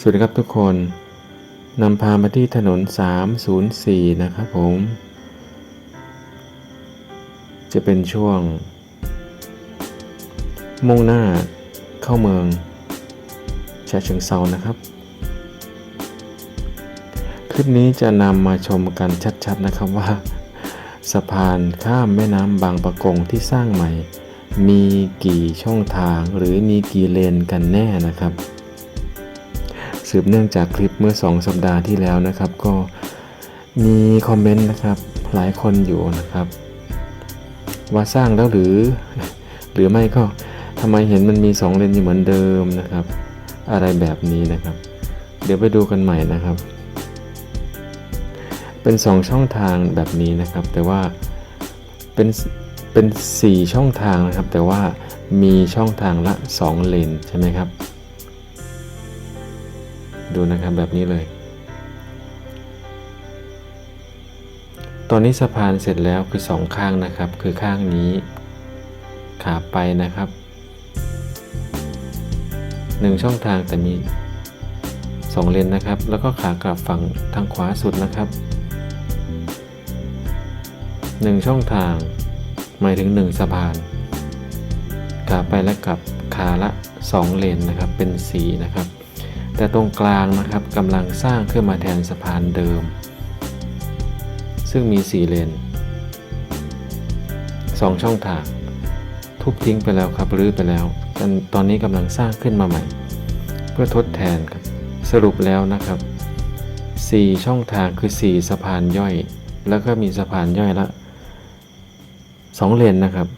สวัสดีครับทุกคนนำพามาที่ถนน 304 นะครับผม จะเป็นช่วง มุ่งหน้าเข้าเมืองฉะเชิงเซานะครับ คลิปนี้จะนำมาชมกันชัดๆนะครับว่า สะพานข้ามแม่น้ำบางปะกงที่สร้างใหม่ มีกี่ช่องทางหรือมีกี่เลนกันแน่นะครับ สืบเนื่องจากคลิปเมื่อ 2 สัปดาห์ที่แล้วนะครับ ก็มีคอมเมนต์นะครับ หลายคนอยู่นะครับ ว่าสร้างแล้วหรือ หรือไม่ก็ทำไมเห็นมันมี 2 เลนอยู่เหมือนเดิมนะครับ อะไรแบบนี้นะครับ เดี๋ยวไปดูกันใหม่นะครับ เป็น 2 ช่องทางแบบนี้นะครับ แต่ว่าเป็นเป็น 4 ช่องทางนะครับ แต่ว่ามีช่องทางละ 2 เลนใช่ไหมครับ ดูนะครับแบบนี้เลย ตอนนี้สะพานเสร็จแล้วคือสองข้างนะครับ คือข้างนี้ขาไปนะครับหนึ่งช่องทางแต่มีสองเลนนะครับ แล้วก็ขากลับฝั่งทางขวาสุดนะครับหนึ่งช่องทาง หมายถึงหนึ่งสะพานขาไปและกลับขาละสองเลนนะครับเป็นสีนะครับ แต่ตรงกลางนะครับกำลังสร้างขึ้นมาแทนสะพานเดิม ซึ่งมี 4 เลน 2 ช่องทาง ทุบทิ้งไปแล้วครับรื้อไปแล้วตอนตอนนี้กำลังสร้างขึ้นมาใหม่ เพื่อทดแทนครับสรุปแล้วนะครับ 4 ช่องทางคือ 4 สะพานย่อย แล้วก็มีสะพานย่อยละ 2 เลนนะครับ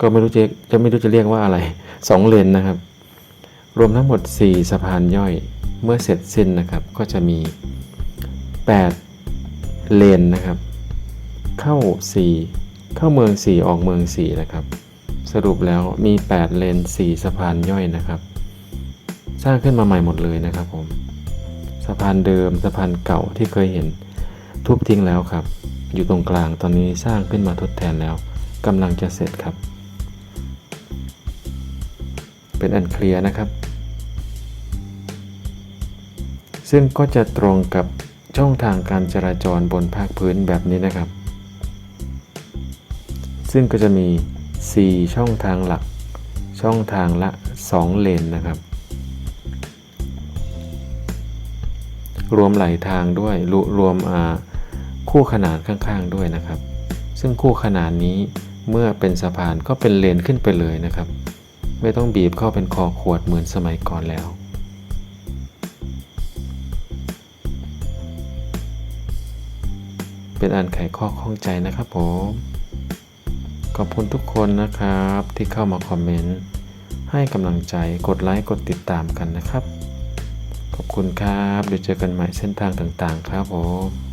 ก็ไม่รู้จะจะไม่รู้จะเรียกว่าอะไร 2 เลนนะครับ รวมทั้งหมด 4 สะพานย่อย เมื่อเสร็จสิ้นนะครับ ก็จะมี 8 เลนนะครับ เข้า 4 เข้าเมือง 4 ออกเมือง 4 นะครับ สรุปแล้วมี 8 เลน 4 สะพานย่อยนะครับ สร้างขึ้นมาใหม่หมดเลยนะครับผม สะพานเดิม สะพานเก่าที่เคยเห็น ทุบทิ้งแล้วครับ อยู่ตรงกลางตอนนี้สร้างขึ้นมาทดแทนแล้วกำลังจะเสร็จครับเป็นอันเคลียร์นะครับ ซึ่งก็จะตรงกับช่องทางการจราจรบนภาคพื้นแบบนี้นะครับ ซึ่งก็จะมี 4 ช่องทางหลัก ช่องทางละ 2 เลนนะครับ รวมไหลทางด้วยรวรวมคู่ขนานข้างๆด้วยนะครับ ซึ่งคู่ขนานนี้เมื่อเป็นสะพานก็เป็นเลนขึ้นไปเลยนะครับ ไม่ต้องบีบเข้าเป็นคอขวดเหมือนสมัยก่อนแล้ว เป็นอันไขข้อข้องใจนะครับผม ขอบคุณทุกคนนะครับที่เข้ามาคอมเมนต์ ให้กำลังใจกดไลค์กดติดตามกันนะครับ ขอบคุณครับเดี๋ยวเจอกันใหม่เส้นทางต่างๆ ครับผม